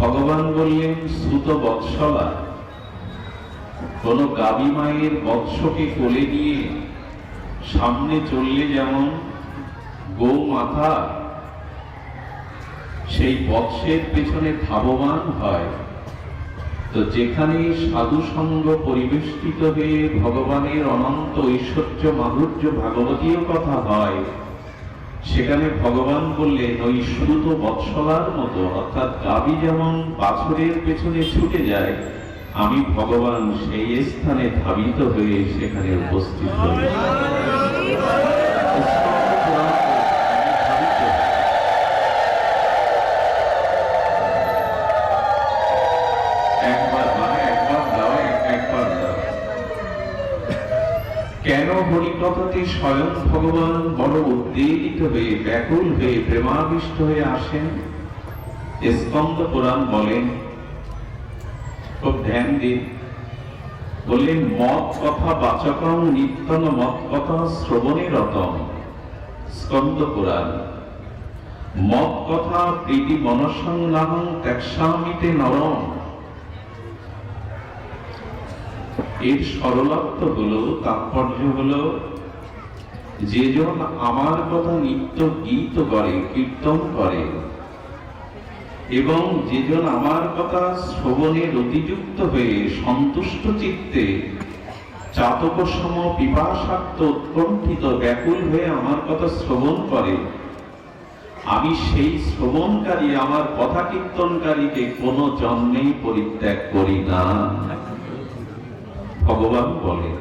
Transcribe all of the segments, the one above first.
ভগবান বললেন সুত বৎসলা, কোন গাবি মায়ের বৎসকে কোলে নিয়ে সামনে চললে যেমন গৌ মাথা সেই বৎসের পেছনে ধাবমান হয়। তো যেখানে সাধু সঙ্গ পরিবেষ্টিত হয়ে ভগবানের অনন্ত ঐশ্বর্য মাধুর্য ভাগবতীয় কথা হয় সেখানে ভগবান বললেন, ওই শ্রুত বৎসলার মতো, অর্থাৎ গাবি যেমন বাছরের পেছনে ছুটে যায়, আমি ভগবান সেই স্থানে ধাবিত হয়ে সেখানে উপস্থিত হই। হরিকথাতে স্বয়ং ভগবান বড় উদ্বেলিত হয়ে ব্যাকুল হয়ে প্রেমাবিষ্ট হয়ে আসেন। স্কন্দ পুরাণ বলেন, খুব ধ্যান দিন। বললেন, মত কথা বাচকম নিত্যন মত কথা শ্রবণে রতম। স্কন্দ পুরাণ মত কথা প্রীতি মনসংলাহং ত্যাক্সামিতে নরম। এর সরলত্ব হলো, তাৎপর্য হলো যেজন আমার কথা নিত্য গীত করে, কীর্তন করে, এবং যেজন আমার কথা শ্রবণে রতিযুক্ত হয়ে সন্তুষ্ট চিত্তে চাতকসম পিপাসাক্ত উৎকণ্ঠিত ব্যাকুল হয়ে আমার কথা শ্রবণ করে, আমি সেই শ্রবণকারী, আমার কথা কীর্তনকারীকে কোনো জন্মেই পরিত্যাগ করি না। ভগবান বলেন।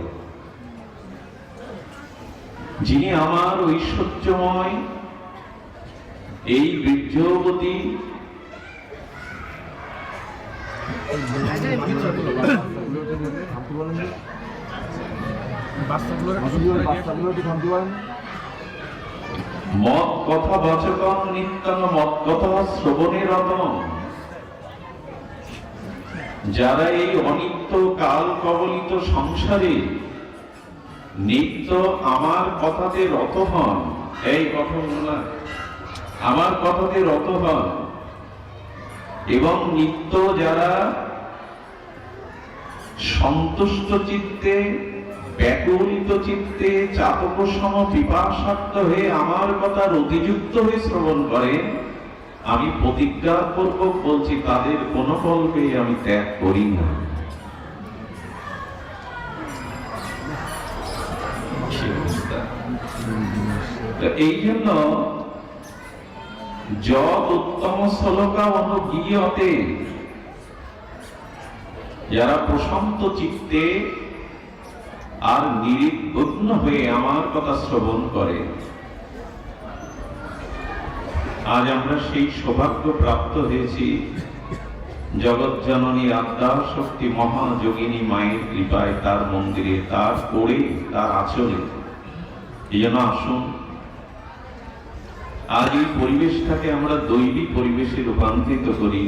যিনি আমার ঐশ্বর্যময়, এই বীর্যবতী মত কথা বচকম নিত্যং মত কথা শ্রবণে রতম। যারা এই অনিত্য কাল কবলিত সংসারে নিত্য আমার কথাতে রত হন, এই কথা আমার কথাতে রত হন, এবং নিত্য যারা সন্তুষ্ট চিত্তে, ব্যাকুলিত চিত্তে চাতক সম পিপাসাক্ত হয়ে আমার কথা রতিযুক্ত হয়ে শ্রবণ করেন আমি প্রতিজ্ঞা পূর্বক বলছি, তাদের কোন কল্পে আমি ত্যাগ করি না। এই জন্য যত উত্তম শ্লোকা অনুগীয়তে যারা প্রশান্ত চিত্তে আর নির্বিঘ্ন হয়ে আমার কথা শ্রবণ করে আজ আমরা সেই সৌভাগ্য প্রাপ্ত হয়েছি। জগৎ জননী আদ্যা শক্তি মহাযোগিনী মায়ের কৃপায় তার মন্দিরে, তার পড়ে তার আচলে। এই জন্য আসুন। আজ এই পরিবেশটাকে আমরা দৈবী পরিবেশে রূপান্তরিত করি।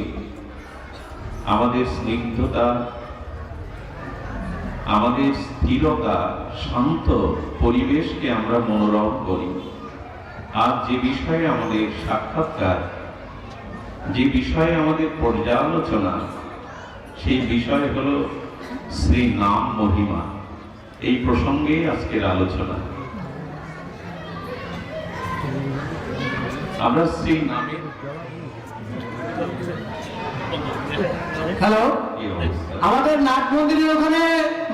আমাদের স্নিগ্ধতা, আমাদের স্থিরতা, শান্ত পরিবেশকে আমরা মনোরম করি। আর যে বিষয়ে আমাদের সাক্ষাৎকার যে বিষয়ে আমাদের পর্যালোচনা সেই বিষয় হল শ্রী নাম মহিমা। এই প্রসঙ্গে আজকের আলোচনা। আমরা শ্রী নামের হ্যালো আমাদের নাট মন্দিরের ওখানে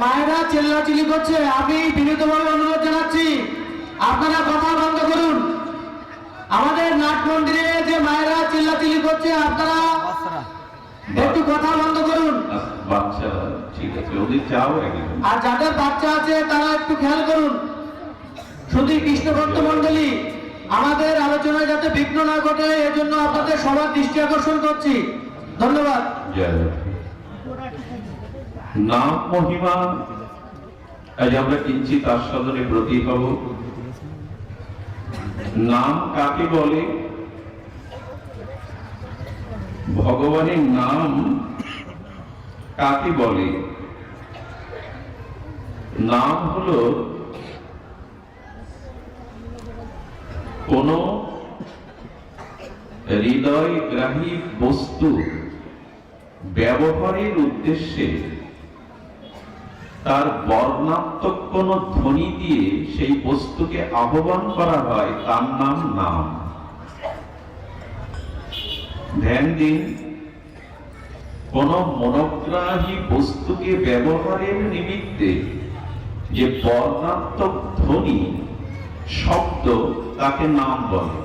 মায়েরা চেল্লাচিল্লি করছে। আমি বিনীতভাবে অনুরোধ জানাচ্ছি আপনারা কথা বন্ধ করুন। আমাদের নাট মন্দিরে যে মায়েরা চিল্লা চিল্লাচিল্লি করছে আপনারা একটু কথা বন্ধ করুন। আর যাদের বাচ্চা আছে তারা একটু খেয়াল করুন। শুধু কৃষ্ণ ভক্ত মন্ডলী আমাদের আলোচনায় যাতে বিঘ্ন না ঘটে এজন্য আপনাদের সবার দৃষ্টি আকর্ষণ করছি। ধন্যবাদ। জয় নাম মহিমা আজ আমরা কিঞ্চিত আস্বাদনে ব্রতী হব। নাম কাকে বলে? ভগবানের নাম কাকে বলে? নাম হলো কোন হৃদয় গ্রাহী বস্তু। ব্যবহারের উদ্দেশ্যে তার বর্ণাত্মক কোন ধ্বনি দিয়ে সেই বস্তুকে আহ্বান করা হয়, তার নাম নাম। ধ্যান দিন, কোন মনোগ্রাহী বস্তুকে ব্যবহারের নিমিত্তে যে বর্ণাত্মক ধ্বনি, শব্দ তাকে নাম বলে।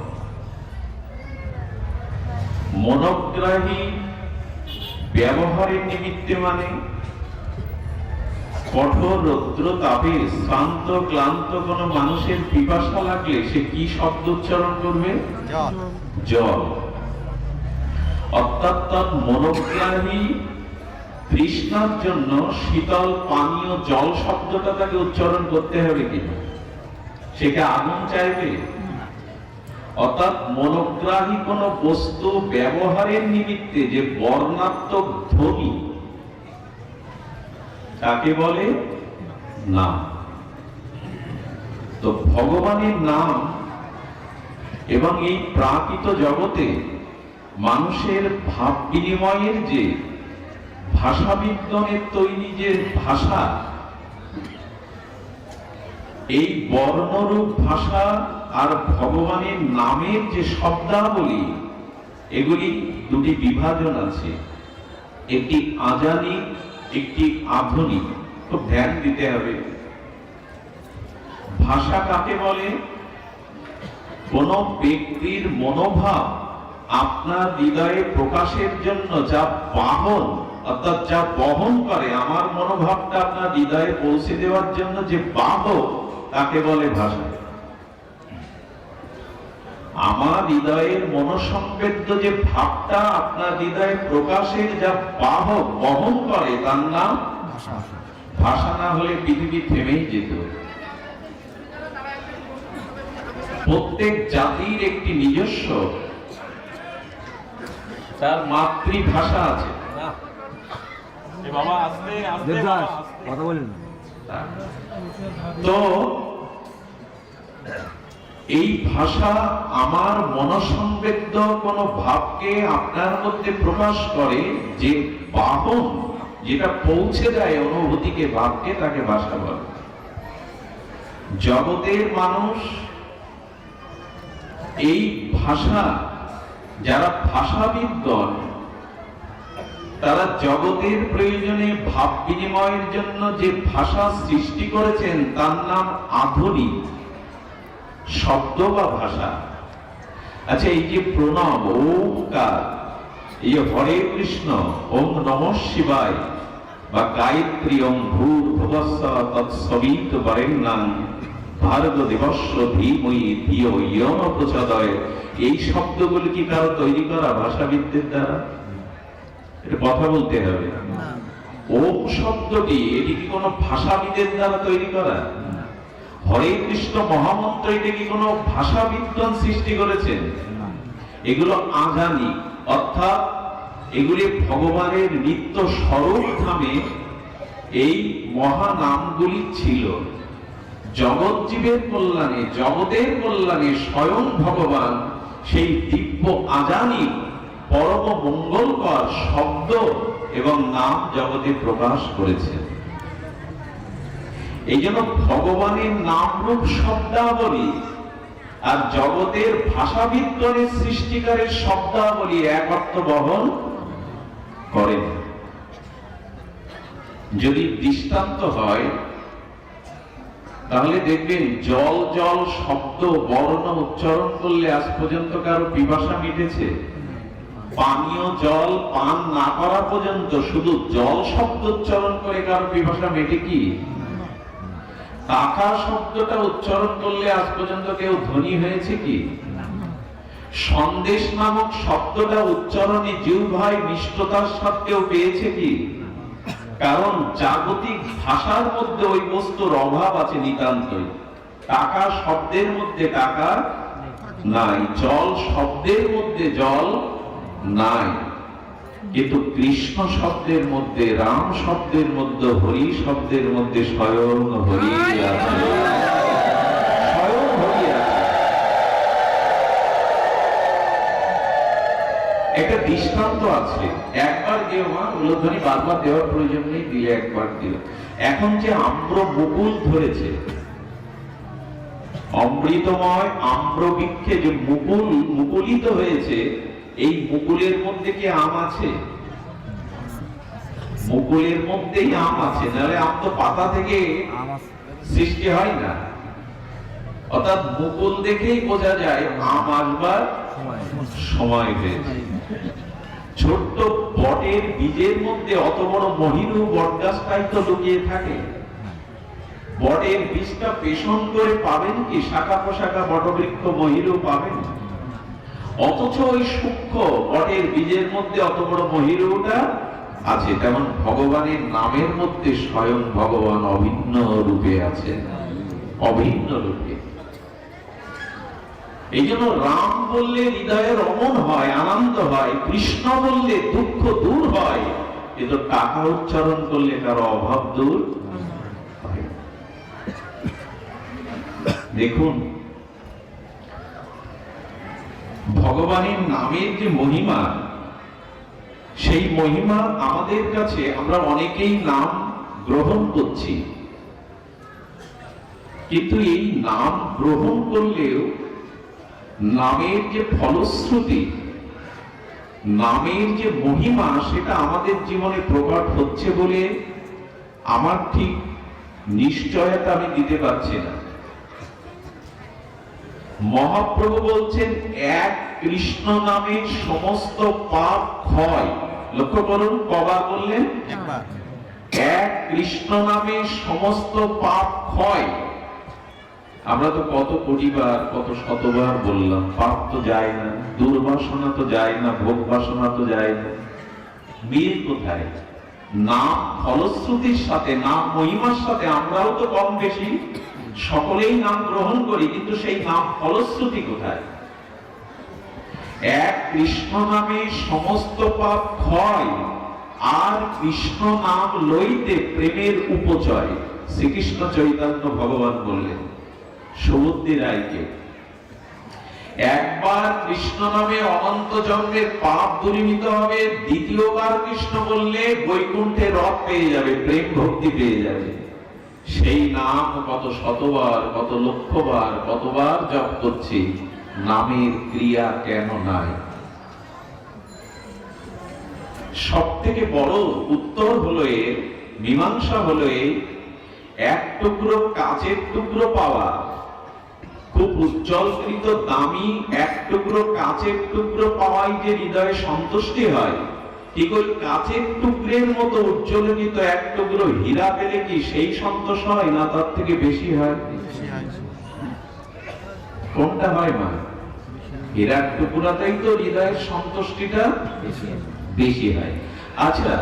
মনোগ্রাহী ব্যবহারের নিমিত্তে মানে কঠোর রৌদ্র তাপে শ্রান্ত ক্লান্ত কোন মানুষের পিপাসা লাগলে সে কি শব্দ উচ্চারণ করবে? জল। মনোগ্রাহী তৃষ্ণার জন্য শীতল পানীয় জল শব্দটা তাকে উচ্চারণ করতে হবে কিনা কি আগুন চাইবে? অর্থাৎ মনোগ্রাহী কোন বস্তু ব্যবহারের নিমিত্তে যে বর্ণাত্মক ধ্বনি তাকে বলে? নাম তো ভগবানের নাম এবং এই প্রাকৃত জগতে মানুষের ভাব বিনিময়ের যে ভাষা বিজ্ঞানের তৈরি যে ভাষা, এই বর্ণরূপ ভাষা আর ভগবানের নামের যে শব্দাবলী, এগুলি দুটি বিভাজন আছে। একটি আজানিক একটি আধুনিক খুব ধ্যান দিতে হবে। ভাষা কাকে বলে? কোন ব্যক্তির মনোভাব আপনার হৃদয়ে প্রকাশের জন্য যা বাহন, অর্থাৎ যা বহন করে, আমার মনোভাবটা আপনার হৃদয়ে পৌঁছে দেওয়ার জন্য যে বাহক, তাকে বলে ভাষা। আমার হৃদয়ের মনোসংবেদ্য যে ভাবটা আপনার হৃদয়ে প্রকাশের যা বাহক বহন করে তার নাম ভাষা। না হলে পৃথিবী থেমেই যেত। প্রত্যেক জাতির একটি নিজস্ব তার মাতৃভাষা আছে। তো এই ভাষা আমার মনসংবেদ্য কোন ভাবকে আপনার মধ্যে প্রকাশ করে যে বাহন যেটা পৌঁছে যায় অনুভূতিকে, ভাবকে তাকে ভাষা বলে। জগতের মানুষ এই ভাষা, যারা ভাষাবিদগণ তারা জগতের প্রয়োজনে ভাব বিনিময়ের জন্য যে ভাষা সৃষ্টি করেছেন, তার নাম আধুনিক। শব্দ বা ভাষা? আচ্ছা এই যে প্রণব ওমকার এই হরে কৃষ্ণ ওম নম শিবায় বা গায়ত্রী ওম ভূর ভুবস্ব তৎসবিত বরেণ্যাং ভারত দেবস্ব ধীময়ী ধিয় ইয়ম প্রচোদয়। এই শব্দগুলি কি কারও তৈরি করা ভাষাবিদদের দ্বারা? এটা কথা বলতে হবে। ওম শব্দটি এটি কি কোনো ভাষাবিদের দ্বারা তৈরি করা? হরে কৃষ্ণ মহামন্ত্র এটা কি কোনো ভাষাবিদ্যান সৃষ্টি করেছেন এগুলো আজানি অর্থাৎ এগুলি ভগবানের নিত্য স্বরূপ ধামে এই মহানামগুলি ছিল। জগৎ জীবের কল্যাণে জগতের কল্যাণে স্বয়ং ভগবান সেই দিব্য আজানি পরম মঙ্গলকর শব্দ এবং নাম জগতে প্রকাশ করেছেন। এই জন্য ভগবানের নাম রূপ শব্দাবলী আর জগতের ভাষাবিজ্ঞানের সৃষ্টিকারের শব্দাবলী এক অর্থ বহন করেন যদি দৃষ্টান্ত হয়, তাহলে দেখবেন জল জল শব্দ বর্ণ উচ্চারণ করলে আজ পর্যন্ত কারও পিপাসা মিটেছে। পানীয় জল পান না করা পর্যন্ত শুধু জল শব্দ উচ্চারণ করে কারও পিপাসা মেটে কি? টাকা শব্দটা উচ্চারণ করলে আজ পর্যন্ত কেউ ধনী হয়েছে কি? সন্দেশ নামক শব্দটা উচ্চারণে ভাই মিষ্টতার সত্ত্বেও পেয়েছে কি? কারণ জাগতিক ভাষার মধ্যে ওই বস্তুর অভাব আছে নিতান্তই। টাকা শব্দের মধ্যে টাকা নাই, জল শব্দের মধ্যে জল নাই। কিন্তু কৃষ্ণ শব্দের মধ্যে, রাম শব্দের মধ্যে, হরি শব্দের মধ্যে স্বয়ং হরি একটা দৃষ্টান্ত আছে। একবার দিও মা বারবার দেওয়ার প্রয়োজন নেই দিলে একবার দিও এখন যে আম্র মুকুল ধরেছে, অমৃতময় আম্র বৃক্ষে যে মুকুল, মুকুলিত হয়েছে এই মুকুলের মধ্যে কি আম আছে? মুকুলের মধ্যেই আম আছে নাহলে আম তো পাতা থেকে সৃষ্টি হয় না। অর্থাৎ মুকুল দেখেই বোঝা যায় আম আসবার সময়। হয়েছে। ছোট্ট বটের বীজের মধ্যে অত বড় মহিরু বটগাছটাই তো লুকিয়ে থাকে। বটের বীজটা পেশন করে পাবেন কি? শাখা পোশাখা বটবৃক্ষ মহিরু পাবেন? অথচ ওই সূক্ষ্ম বটের বীজের মধ্যে অত বড় মহিরুটা আছে। তেমন ভগবানের নামের মধ্যে স্বয়ং ভগবান অভিন্ন রূপে আছেন অভিন্ন রূপে। এই জন্য রাম বললে হৃদয়ের অমন হয়, আনন্দ হয়, কৃষ্ণ বললে দুঃখ দূর হয়, কিন্তু টাকা উচ্চারণ করলে কারও অভাব দূর দেখুন ভগবানের নামের যে মহিমা, সেই মহিমা আমাদের কাছে আমরা অনেকেই নাম গ্রহণ করছি। কিন্তু এই নাম গ্রহণ করলেও নামের যে ফলশ্রুতি, নামের যে মহিমা, সেটা আমাদের জীবনে প্রকট হচ্ছে বলে আমার ঠিক নিশ্চয়তা আমি দিতে পারছি না। মহাপ্রভু বলছেন এক কৃষ্ণ নামে সমস্ত পাপ ক্ষয়। লক্ষ্য করুন কবার বললেন? এক কৃষ্ণ নামে সমস্ত পাপ ক্ষয়। আমরা তো কত কোটিবার কত শতবার বললাম পাপ তো যায় না দুর্বাসনা তো যায় না ভোগ বাসনা তো যায় না। মিল কোথায়? নাম ফলশ্রুতির সাথে নাম মহিমার সাথে আমরাও তো কম বেশি। সকলেই নাম গ্রহণ করি, কিন্তু সেই নাম ফলশ্রুতি কোথায়? এক কৃষ্ণ নামে সমস্ত পাপ ক্ষয়, আর কৃষ্ণ নাম লইতে প্রেমের উপচয়। শ্রীকৃষ্ণ চৈতন্য ভগবান বললেন সমুদ্রে রায়কে, একবার কৃষ্ণ নামে অনন্ত জন্মের পাপ দূরীভূত হবে, দ্বিতীয়বার কৃষ্ণ বললে বৈকুণ্ঠে রথ পেয়ে যাবে, প্রেম ভক্তি পেয়ে যাবে। সেই নাম কত শতবার, কত লক্ষবার, কতবার জপ করছি, নামের ক্রিয়া কেন নাই? সব থেকে বড় উত্তর হলো এর মীমাংসা হলো এই এক টুকরো কাচের টুকরো পাওয়া, খুব উজ্জ্বলকৃত দামি এক টুকরো কাচের টুকরো পাওয়াই যে হৃদয়ে সন্তুষ্টি হয় ওই কাচের টুকরের মতো উজ্জ্বলিত এক টুকরো হীরা পেলে কি সেই সন্তোষ হয় না তার থেকে বেশি হয়? কোনটা হয় মা হীরার টুকরাতেই তো হৃদয়ের সন্তুষ্টিটা বেশি হয়। আচ্ছা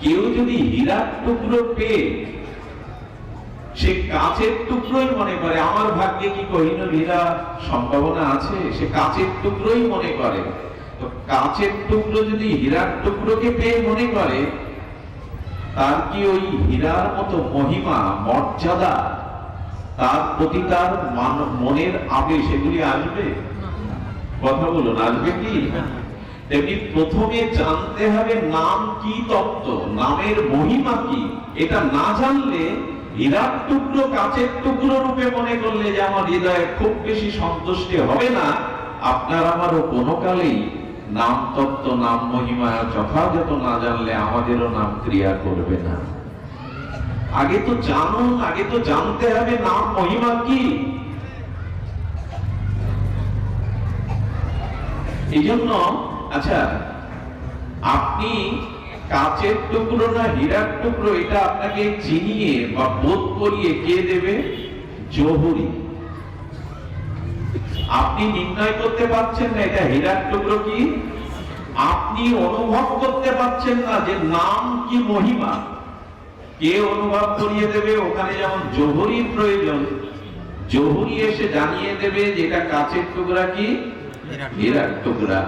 কেউ যদি হীরার টুকরো পেয়ে সে কাচের টুকরোই মনে করে আমার ভাগ্যে কি কহিনুর হীরা সম্ভাবনা আছে? সে কাচের টুকরোই মনে করে। তো কাচের টুকরো যদি হীরার টুকরোকে পেয়ে মনে করে তার কি ওই হীরার মতো মহিমা মর্যাদা তার প্রতি তার মনের আবেশ এগুলি আসবে? কথা বলুন আসবে কি? তেমনি প্রথমে জানতে হবে নাম কি তত্ত্ব নামের মহিমা কি। এটা না জানলে হীরার টুকরো কাচের টুকরো রূপে মনে করলে যে আমার হৃদয়ে খুব বেশি সন্তুষ্টি হবে না। আপনার আমারও কোনো কালেই নাম তত্ত্ব, নাম মহিমা যথাযথ না জানলে আমাদেরও নাম ক্রিয়া করবে না। আগে তো জানুন আগে তো জানতে হবে নাম, মহিমা কি। এই জন্য আচ্ছা আপনি কাচের টুকরো না হীরার টুকরো, এটা আপনাকে চিনিয়ে বা বোধ করিয়ে কে দেবে? জহুরি। আপনি নির্ণয় করতে পারছেন না, এটা হীরার টুকরো কি? আপনি অনুভব করতে পারছেন না যে নাম কি মহিমা। কে অনুভব করিয়ে দেবে? ওখানে যেমন জহুরির প্রয়োজন, জহুরি এসে জানিয়ে দেবে যে এটা কাচের টুকরা কি? হীরার টুকরা।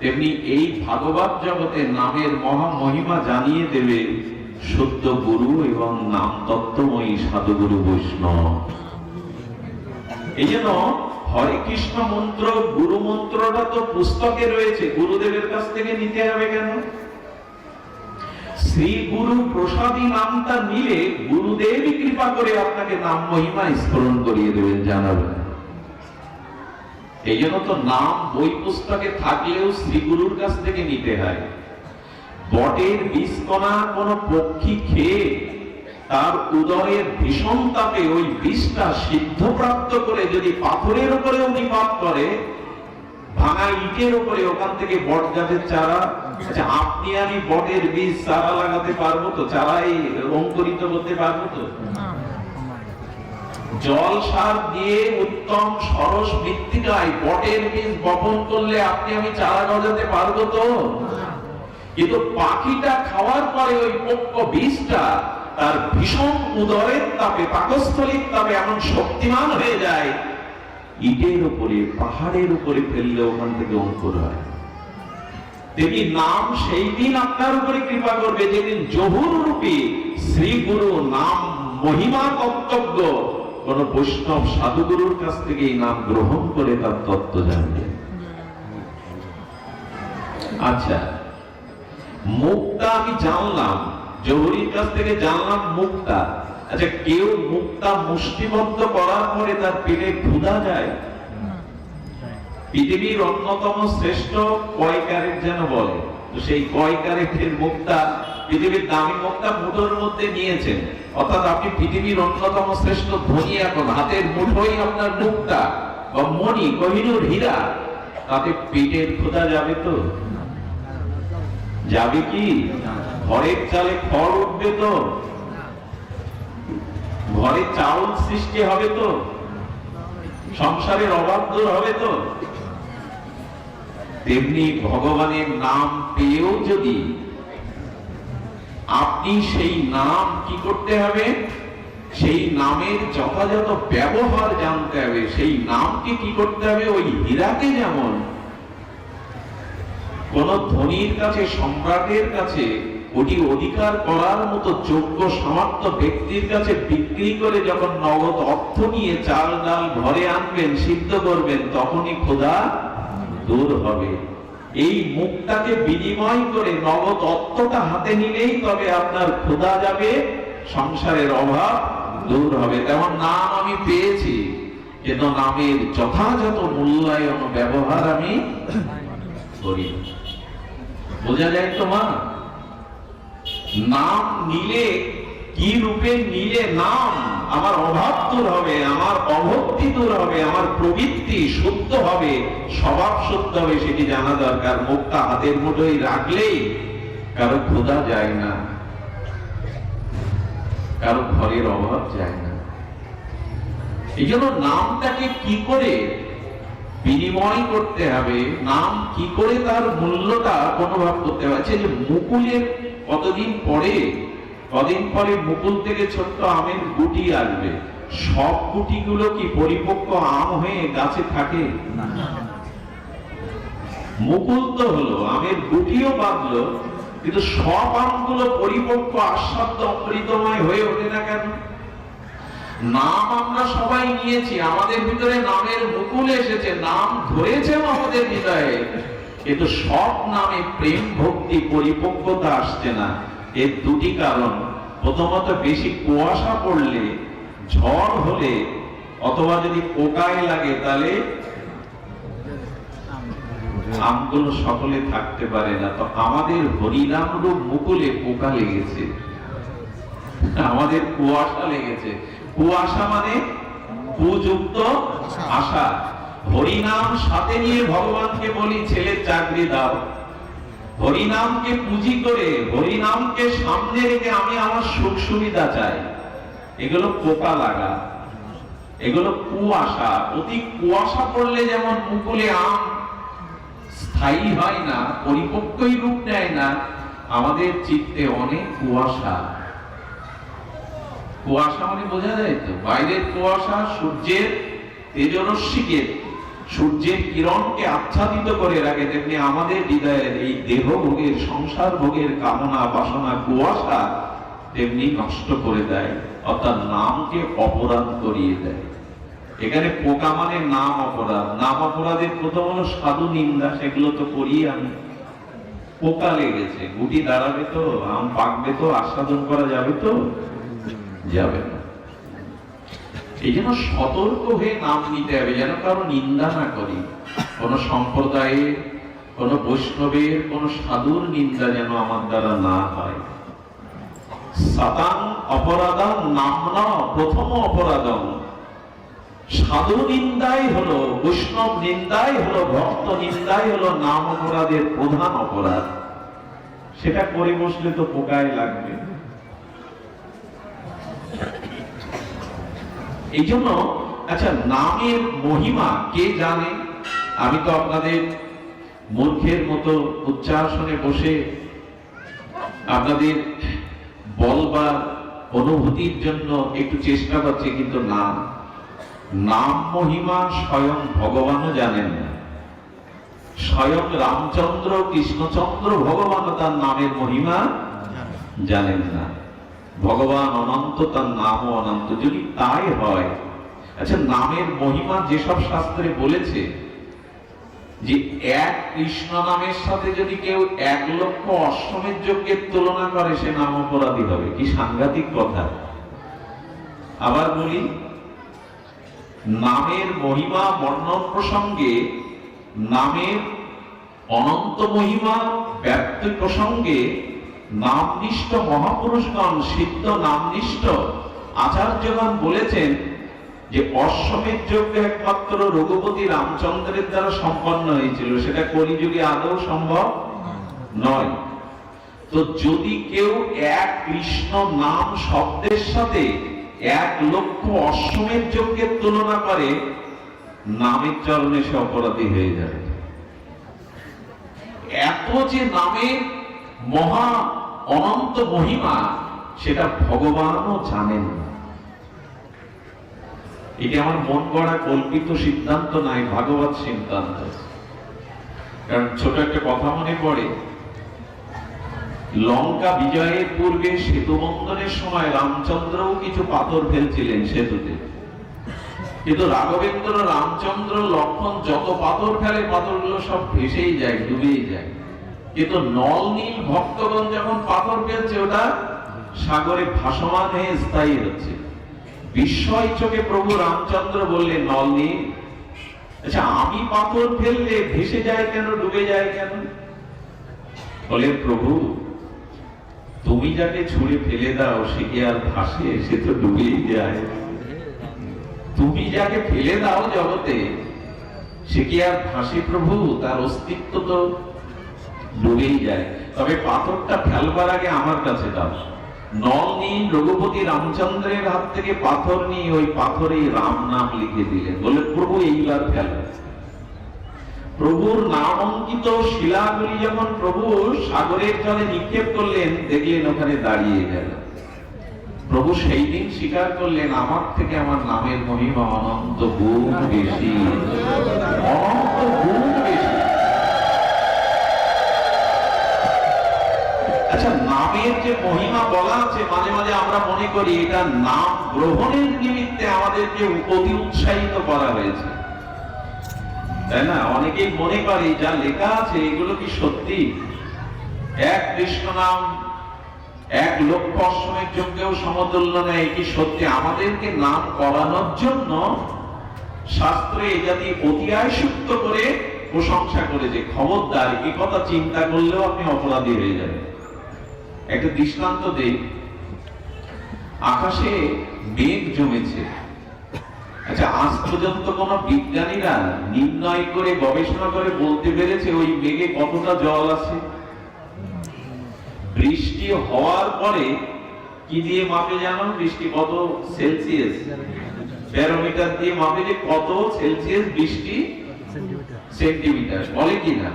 তেমনি এই ভাগবত জগতে নামের মহা মহিমা জানিয়ে দেবে সত্য গুরু এবং নাম তত্ত্বময়ী সাধুগুরু বৈষ্ণব। এই জন্য হরে কৃষ্ণ মন্ত্র, গুরু মন্ত্রটা তো পুস্তকে রয়েছে। গুরুদেবের কাছ থেকে নিতে হবে কেন? শ্রী গুরু প্রসাদী নামটা নিলে গুরুদেবই কৃপা করে আপনাকে নাম মহিমা স্মরণ করিয়ে দেবেন, জানাবেন। এই জন্য তো নাম বই পুস্তকে থাকলেও শ্রী গুরুর কাছ থেকে নিতে হয়। বটের বিষকণা কোন পক্ষী খেয়ে তার উদরের ভীষণ তাপে ওই বিষটা সিদ্ধপ্রাপ্ত করে যদি পাথরের উপরে নিপাত করে, ভাঙা ইটের উপরে, ওখান থেকে বট গাছের চারা আচ্ছা আপনি আমি বটের বীজ চারা লাগাতে পারব তো? চারাই অঙ্কুরিত করতে পারব তো? জল সার দিয়ে উত্তম সরস মৃত্তিকায় বটের বীজ বপন করলে আপনি আমি চারা গজাতে পারব তো? কিন্তু পাখিটা খাওয়ার পরে ওই পক্ষ বীজটা তার ভীষণ উদরের তাপে, পাকস্থলীর তাপে এমন শক্তিমান হয়ে যায়, ইটের উপরে, পাহাড়ের উপরে ফেললে ওখান থেকে অঙ্কুর হয়। তেমনি নাম সেই দিন আপনার উপরে কৃপা করবে, যেদিন জহুর রূপী শ্রী গুরু নাম মহিমা কর্তব্য। কোন বৈষ্ণব সাধুগুরুর কাছ থেকে এই নাম গ্রহণ করে তার তত্ত্ব জানবে। আচ্ছা মুক্তা আমি জানলাম জহুরির কাছ থেকে জানলাম মুক্তা। আচ্ছা কেউ মুক্তা মুষ্টিবদ্ধ করার পরে তার পেটে ক্ষুধা যায়? পৃথিবীর অন্যতম শ্রেষ্ঠ কয় ক্যারেট যেন বলে, তো সেই কয় ক্যারেটের মুক্তা পৃথিবীর দামি মুক্তা মুঠোর মধ্যে নিয়েছেন। অর্থাৎ আপনি পৃথিবীর অন্যতম শ্রেষ্ঠ ধনী এখন, হাতের মুঠোই আপনার মুক্তা। বা মণি কহিনুর হীরা। তাতে পেটের ক্ষুধা যাবে তো? যাবে কি? ঘরের চালে খড় উঠবে তো? ঘরে চাউল সৃষ্টি হবে তো? সংসারের অভাব দূর হবে তো? তেমনি ভগবানের নাম পেয়েও যদি আপনি সেই নাম কি করতে হবে? সেই নামের যথাযথ ব্যবহার জানতে হবে। সেই নামকে কি করতে হবে? ওই হীরাকে যেমন। কোন ধনীর কাছে, সম্রাটের কাছে ওটি অধিকার করার মতো যোগ্য, সামর্থ্য ব্যক্তির কাছে বিক্রি করে যখন নগদ অর্থ নিয়ে চাল ডাল ঘরে আনবেন, সিদ্ধ করবেন, তখনই খোদা দূর হবে। এই মুখটাকে বিনিময় করে নগদ অর্থটা হাতে নিলেই তবে আপনার ক্ষুধা যাবে, সংসারের অভাব দূর হবে। তেমন নাম আমি পেয়েছি, কিন্তু নামের যথাযথ মূল্যায়ন, ব্যবহার আমি করি বোঝা যায় তো মা? নাম নিলে কি রূপে নিলে নাম? আমার অভাব দূর হবে আমার অভক্তি দূর হবে আমার প্রবৃত্তি শুদ্ধ হবে স্বভাব শুদ্ধ হবে সেটি জানা দরকার। মুখটা হাতের মুঠোয় রাখলেই কারও ক্ষুধা যায় না কারও ঘরের অভাব যায় না। এই জন্য নামটাকে কি করে বিনিময় করতে হবে নাম কি করে তার মূল্যটা অনুভব করতে হবে? আচ্ছা, যে মুকুলের কতদিন পরে, কদিন পরে মুকুল থেকে ছোট্ট আমের গুটি আসবে? সব গুটিগুলো কি পরিপক্ক আম হয়ে গাছে থাকে? মুকুল তো হলো, আমের গুটিও বাঁধলো, কিন্তু সব আমগুলো পরিপক্ক আস্বাদ্য অমৃতময় হয়ে ওঠে না কেন? নাম আমরা সবাই নিয়েছি, আমাদের ভিতরে নামের মুকুল এসেছে, নাম ধরেছে আমাদের হৃদয়ে। কিন্তু সব নামে প্রেম ভক্তি পরিপক্কতা আসছে না। এর দুটি কারণ। প্রথমত, বেশি কুয়াশা পড়লে, ঝড় হলে, অথবা যদি পোকায় লাগে, তাহলে আমগুলো সকলে থাকতে পারে না। তো আমাদের হরিনাম রূপ মুকুলে পোকা লেগেছে। আমাদের কুয়াশা লেগেছে। কুয়াশা মানে কুযুক্ত আশা। হরিনাম সাথে নিয়ে ভগবানকে বলি, ছেলের চাকরি দাও। হরিনামকে পুঁজি করে, হরিনামকে সামনে রেখে আমি আমার সুখ সুবিধা চাই। এগুলো পোকা লাগা, এগুলো কুয়াশা, অতি কুয়াশা পড়লে যেমন মুকুলে আম, স্থায়ী হয় না, পরিপক্কই রূপ নেয় না, আমাদের চিত্তে অনেক কুয়াশা। কুয়াশা মানে বোঝা যায় তো? বাইরের কুয়াশা সূর্যের তেজরশ্মিকে সূর্যের কিরণকে আচ্ছাদিত করে রাখে তেমনি আমাদের হৃদয়ের এই দেহ ভোগের সংসার ভোগের কামনা, বাসনা, কুয়াশা তেমনি নষ্ট করে দেয়, অর্থাৎ নামকে অপরাধ করিয়ে দেয়। এখানে পোকা মানে নাম অপরাধ। নাম অপরাধের প্রথম হলো সাধু নিন্দা, সেগুলো তো করি আমি। পোকা লেগেছে, গুটি দাঁড়াবে তো, আম পাকবে তো, আস্বাদন করা যাবে তো? যাবে না। এই জন্য সতর্ক হয়ে নাম নিতে হবে, যেন কারও নিন্দা না করি। কোন সম্প্রদায়ের কোন বৈষ্ণবের, কোন সাধুর নিন্দা যেন আমার দ্বারা না হয়। সাতাং অপরাধম নামনা প্রথম অপরাধম। সাধু নিন্দাই হলো, বৈষ্ণব নিন্দাই হলো, ভক্ত নিন্দাই হলো নাম অপরাধের প্রধান অপরাধ। সেটা করে বসলে তো পোকায় লাগবে। এই জন্য আচ্ছা নামের মহিমা কে জানে? আমি তো আপনাদের মূর্খের মতো উচ্চাসনে বসে আপনাদের বলবার অনুভূতির জন্য একটু চেষ্টা করছি কিন্তু না। নাম মহিমা স্বয়ং ভগবানও জানেন না। স্বয়ং রামচন্দ্র কৃষ্ণচন্দ্র ভগবানও তার নামের মহিমা জানেন না। ভগবান অনন্ত, তার নামও অনন্ত। যদি তাই হয় আচ্ছা নামের মহিমা যেসব শাস্ত্রে বলেছে, যে এক কৃষ্ণ নামের সাথে যদি কেউ এক লক্ষ অশ্বমের যজ্ঞের তুলনা করে, সে নাম অপরাধী হবে। কি সাংঘাতিক কথা। আবার বলি, নামের মহিমা বর্ণন প্রসঙ্গে, নামের অনন্ত মহিমা ব্যক্তি প্রসঙ্গে নামনিষ্ঠ মহাপুরুষগণ সিদ্ধ নামনিষ্ঠ আচার্যগণ বলেছেন যে অশ্বমের যজ্ঞ একমাত্র রঘুপতি রামচন্দ্রের দ্বারা সম্পন্ন হয়েছিল। সেটা কলিযুগে আদৌ সম্ভব নয়। তো যদি কেউ এক কৃষ্ণ নাম শব্দের সাথে এক লক্ষ অশ্বমের যজ্ঞের তুলনা করে, নামের চরণে সে অপরাধী হয়ে যাবে। এত যে নামে মহা অনন্ত মহিমা সেটা ভগবানও জানেন এটি আমার মন গড়া কল্পিত সিদ্ধান্ত নাই ভাগবত সিদ্ধান্ত। কারণ ছোট একটা কথা মনে পড়ে, লঙ্কা বিজয়ের পূর্বে সেতু বন্ধনের সময় রামচন্দ্রও কিছু পাথর ফেলছিলেন সেতুতে। কিন্তু রাঘবেন্দ্র, রামচন্দ্র, লক্ষণ যত পাথর ফেলে, পাথরগুলো সব ভেসেই যায়, ডুবেই যায়। কিন্তু নল নীল ভক্তগণ যখন পাথর ফেলছে, ওটা সাগরে ভাসমান হয়ে স্থায়ী হচ্ছে। বিস্ময় চোখে প্রভু রামচন্দ্র বললেন, নল নীল আচ্ছা আমি পাথর ফেললে ভেসে যায় কেন, ডুবে যায় কেন? বলে, প্রভু, তুমি যাকে ছুঁড়ে ফেলে দাও, সে কি আর ভাসে? সে তো ডুবেই যায়। তুমি যাকে ফেলে দাও জগতে, সে কি আর ভাসে প্রভু? তার অস্তিত্ব তো ডুবেই যায়। তবে পাথরটা ফেলবার আগে আমার কাছে দাও। নল নিয়ে রঘুপতি রামচন্দ্রের হাত থেকে পাথর নিয়ে ওই পাথরে রাম নাম লিখে দিলেন। বলে প্রভু, এইবার ফেল। প্রভুর নাম অঙ্কিত শিলাগুলি যখন প্রভু সাগরের জলে নিক্ষেপ করলেন, দেখলেন ওখানে দাঁড়িয়ে গেল। প্রভু সেই দিন স্বীকার করলেন, আমার থেকে আমার নামের মহিমা অনন্ত গুণ বেশি। অনন্ত গুণ বেশি আচ্ছা নামের যে মহিমা বলা আছে, মাঝে মাঝে আমরা মনে করি এটা নাম গ্রহণের নিমিত্তে আমাদেরকে অতি উৎসাহিত করা হয়েছে। তাই না? অনেকেই মনে করে, যা লেখা আছে, এগুলো কি সত্যি? এক কৃষ্ণ নাম, এক লক্ষ অশ্বমের যজ্ঞেও সমতুল্য কি সত্যি? আমাদেরকে নাম করানোর জন্য শাস্ত্রে এই জাতি অতিআয় সুক্ত করে প্রশংসা করেছে। খবরদার, এ কথা চিন্তা করলেও আপনি অপরাধী হয়ে যাবেন। একটা দৃষ্টান্ত দেই। আকাশে মেঘ জমেছে। আচ্ছা আজ পর্যন্ত কোন বিজ্ঞানীরা নির্ণয় করে, গবেষণা করে বলতে পেরেছে ওই মেঘে কতটা জল আছে? বৃষ্টি হওয়ার পরে কি দিয়ে মাপে জানো? বৃষ্টি কত সেলসিয়াস? ব্যারোমিটার দিয়ে মাপে যে কত সেলসিয়াস বৃষ্টি? সেন্টিমিটার। বলে কি না?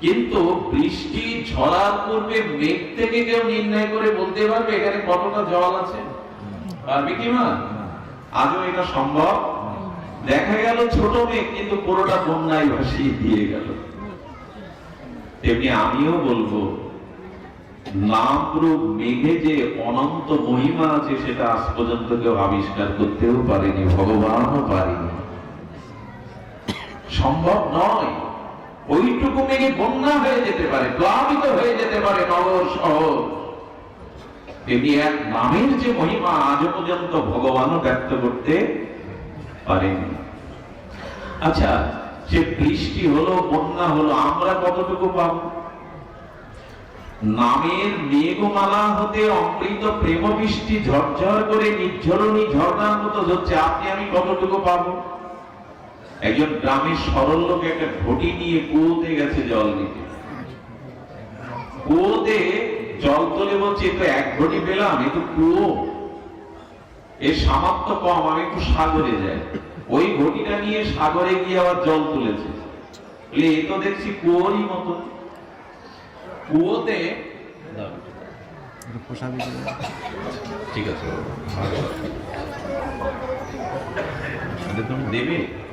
কিন্তু বৃষ্টি ঝরার পূর্বে মেঘ থেকে কেউ নির্ণয় করে বলতে পারবে এখানে কতটা জল আছে? পারবে কি মা? আজও এটা সম্ভব? দেখা গেল ছোট মেঘ, কিন্তু পুরোটা বন্যায় ভাসিয়ে দিয়ে গেল। তেমনি আমিও বলব নাম রূপ মেঘে যে অনন্ত মহিমা আছে, সেটা আজ পর্যন্ত কেউ আবিষ্কার করতেও পারেনি, ভগবানও পারেনি। সম্ভব নয়। ওইটুকু মেঘে বন্যা হয়ে যেতে পারে, প্লাবিত হয়ে যেতে পারে নগর শহর। তেমনি এক নামের যে মহিমা আজ পর্যন্ত ভগবানও ব্যক্ত করতে পারেনি। আচ্ছা যে বৃষ্টি হলো, বন্যা হলো, আমরা কতটুকু পাব? নামের মেঘমালা হতে অমৃত প্রেম বৃষ্টি ঝরঝর করে, নির্ঝরণী ঝর্ণার মতো হচ্ছে, আপনি আমি কতটুকু পাবো? একজন গ্রামের সরল লোক একটা ঘটি নিয়ে কুয়োতে গেছে জল নিতে কুয়োতে জল তোলে বলছে "এ তো এক ঘটি পেলাম এ তো কুয়ো। এর সামর্থ্য কম আমি একটু সাগরে যাই। ওই ঘটিটা নিয়ে সাগরে গিয়ে আবার জল তুলেছে। এ তো দেখছি কুয়োরই মতো। কুয়োতে ঠিক আছে দেবে?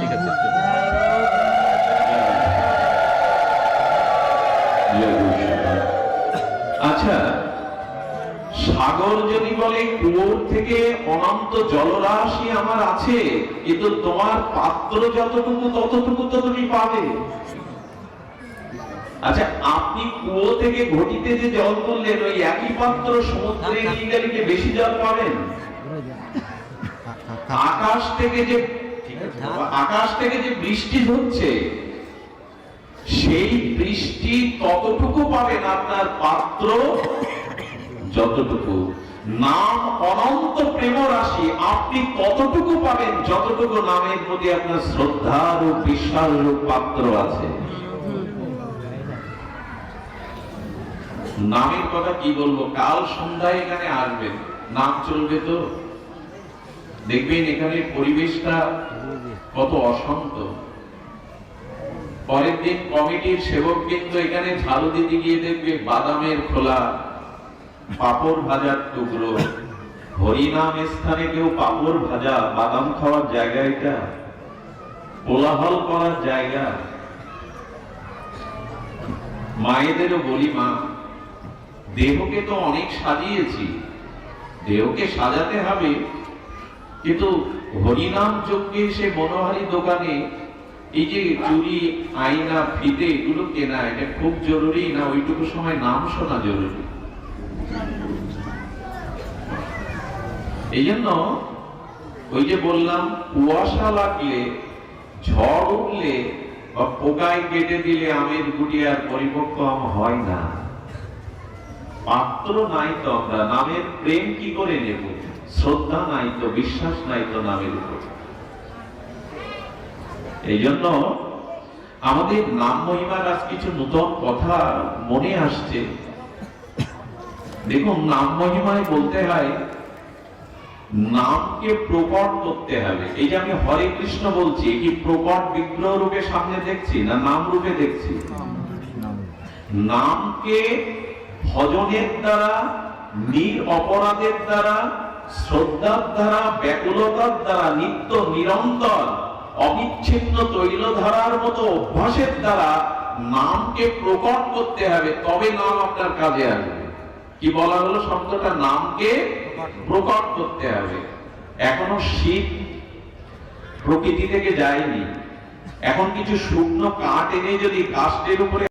ঠিক আছে আচ্ছা সাগর যদি বলে কুয়োর থেকে অনন্ত জলরাশি আমার আছে কিন্তু তোমার পাত্র যতটুকু ততটুকু তো তুমি পাবে। আচ্ছা আপনি কুয়ো থেকে ঘটিতে যে জল তুললেন ওই একই পাত্র সমুদ্রে নিয়ে গেলে বেশি জল পাবেন? আকাশ থেকে যে আকাশ থেকে যে বৃষ্টি হচ্ছে সেই বৃষ্টি ততটুকু পাবেন আপনার পাত্র যতটুকু। নাম অনন্ত প্রেম রাশি আপনি ততটুকু পাবেন যতটুকু নামের প্রতি আপনার শ্রদ্ধার ও বিশ্বাস পাত্র আছে। নামের কথা কি বলব? কাল সন্ধ্যায় এখানে আসবেন। নাম চলবে তো? দেখবেন এখানে পরিবেশটা কত অশান্ত। পরের দিন কমিটির সেবক কিন্তু এখানে ঝাড়ু দিতে গিয়ে দেখবে বাদামের খোলা, পাপড় ভাজার টুকরো। হরিনাম স্থানে কেউ পাপড় ভাজা, বাদাম খাওয়ার জায়গা এটা? কোলাহল করার জায়গা? মায়েদেরও বলি মা, দেহকে তো অনেক সাজিয়েছি। দেহকে সাজাতে হবে। কিন্তু হরিনাম যজ্ঞে সে মনোহারি দোকানে এই যে চুরি, আয়না, ফিতে এগুলো কেনা, এটা খুব জরুরি না ওইটুকু সময় নাম শোনা জরুরি? এই জন্য ওই যে বললাম, কুয়াশা লাগলে, ঝড় উঠলে বা পোকায় কেটে দিলে আমের গুটি আর পরিপক্ক হয় না। পাত্র নাই তো আমরা, নামের প্রেম কি করে নেব? শ্রদ্ধা নাই তো বিশ্বাস নাই তো নামের উপর। এই জন্য আমাদের নাম মহিমার আজ কিছু নূতন কথা মনে আসছে। দেখুন, নাম মহিমায় বলতে হয়, নামকে প্রকট করতে হবে। এই যে আমি হরে কৃষ্ণ বলছি, কি প্রকট বিগ্রহ রূপে সামনে দেখছি না নাম রূপে দেখছি? নামকে ভজনের দ্বারা, নির অপরাধের দ্বারা শ্রদ্ধার দ্বারা, ব্যাকুলতার দ্বারা, নিত্য নিরন্তর, অবিচ্ছিন্ন তৈলধারার মতো অভ্যাসের দ্বারা নামকে প্রকট করতে হবে, তবে নাম আপনার কাজে আসবে। কি বলা হলো শব্দটা? নামকে প্রকট করতে হবে। এখনও শীত প্রকৃতি থেকে যায়নি। এখন কিছু শুকনো কাঠ এনে যদি কাষ্টের উপরে